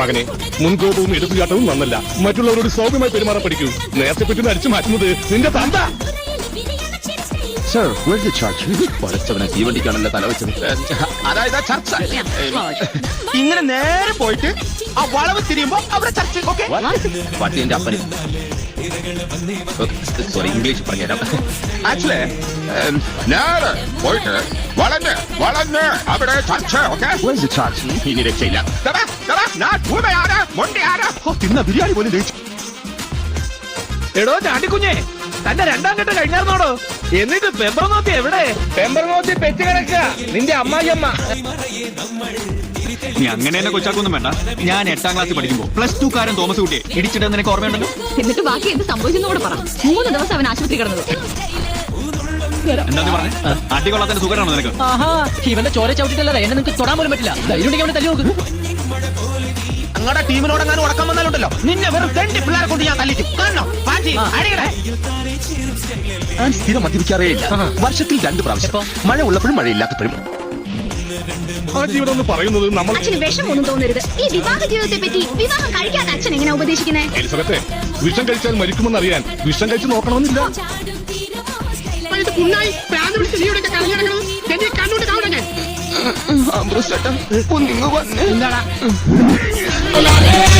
മകനെ മുൻകോപവും എടുപ്പുകാട്ടവും നന്നല്ല മറ്റുള്ളവരോട് സൗമ്യമായി പെരുമാറാൻ പഠിക്കൂ നേരത്തെ പറ്റി അടിച്ചു മാറ്റുന്നത് നിന്റെ തന്ത. സർ പഠിച്ചവനെ തീവണ്ടിക്കാണല്ലോ അതായത് ചർച്ച. ഇങ്ങനെ നേരെ പോയിട്ട് ആ വളവ് തിരിയുമ്പോ അവിടെ ചർച്ച ഓക്കെ പട്ടിന്റെ അപ്പന്. സോറി ഇംഗ്ലീഷ് പറഞ്ഞുതരാം. ആക്ച്വലി നേരെ പോയിട്ട് വളഞ്ഞ് വളഞ്ഞ് അവിടെ ചർച്ച ഓക്കെ church? ഇനി രക്ഷയില്ല. ഞാൻ തിന്ന ബിരിയാണി പോലും എടോ ചാണ്ടിക്കുഞ്ഞെ. തന്റെ രണ്ടാം ഘട്ടം കഴിഞ്ഞാർന്നോടോ എന്നിട്ട് പെമ്പറനോത്തി എവിടെ? പെമ്പറനോത്തി പെറ്റ് കിടക്ക നിന്റെ അമ്മായിയമ്മ. നീ അങ്ങനെ തന്നെ കൊച്ചാക്കൊന്നും വേണ്ട. ഞാൻ എട്ടാം ക്ലാസ്സിൽ പഠിക്കുമ്പോൾ പ്ലസ് ടു കാരൻ തോമസ് കുട്ടിയെ ഇടിച്ചിട്ട് നിനക്ക് ഓർമ്മയുണ്ടല്ലോ? എന്നിട്ട് ബാക്കി എന്ത് സംഭവിച്ചെന്ന് കൂടെ പറ. മൂന്ന് ദിവസം അവൻ ആശുപത്രി കിടന്നത്. എന്താ നീ പറഞ്ഞേ? അടികൊള്ളാത്തിന്റെ സുഖമാണോ നിനക്ക്? ആഹാ ഇവന്റെ ചോര ചവിട്ടിട്ടല്ലാതെ എന്നെ നിനക്ക് തൊടാൻ പോലും പറ്റില്ല. ധൈര്യം അവനെ തല്ലി നോക്ക്. നിങ്ങളുടെ ടീമിനോട് അങ്ങനെ ഉടക്കം വന്നാലുണ്ടല്ലോ. നിന്നെ വെറും രണ്ട് പിള്ളേരെ കൊണ്ട് ഞാൻ തല്ലിക്കും. കാണണോ? പാറ്റി അടിക്കട്ടെ ഞാൻ സ്ഥിരം മദ്യപിക്കാറേ ഇല്ല വർഷത്തിൽ രണ്ട് പ്രാവശ്യം മഴ ഉള്ളപ്പോഴും മഴയില്ലാത്തപ്പോഴും ആ ജീവിതം എന്ന് പറയുന്നത് നമ്മൾ അച്ഛന് വിഷമൊന്നും തോന്നരുത് ഈ വിവാഹ ജീവിതത്തെ പറ്റി വിവാഹം കഴിക്കാത്ത അച്ഛൻ എങ്ങനെ ഉപദേശിക്കുന്നേ എലിസബത്തെ വിഷം കഴിച്ചാൽ മരിക്കുമെന്നറിയാൻ വിഷം കഴിച്ച് നോക്കണമെന്നില്ല ഒന്നിങ്ങ് വന്നേ Explorare,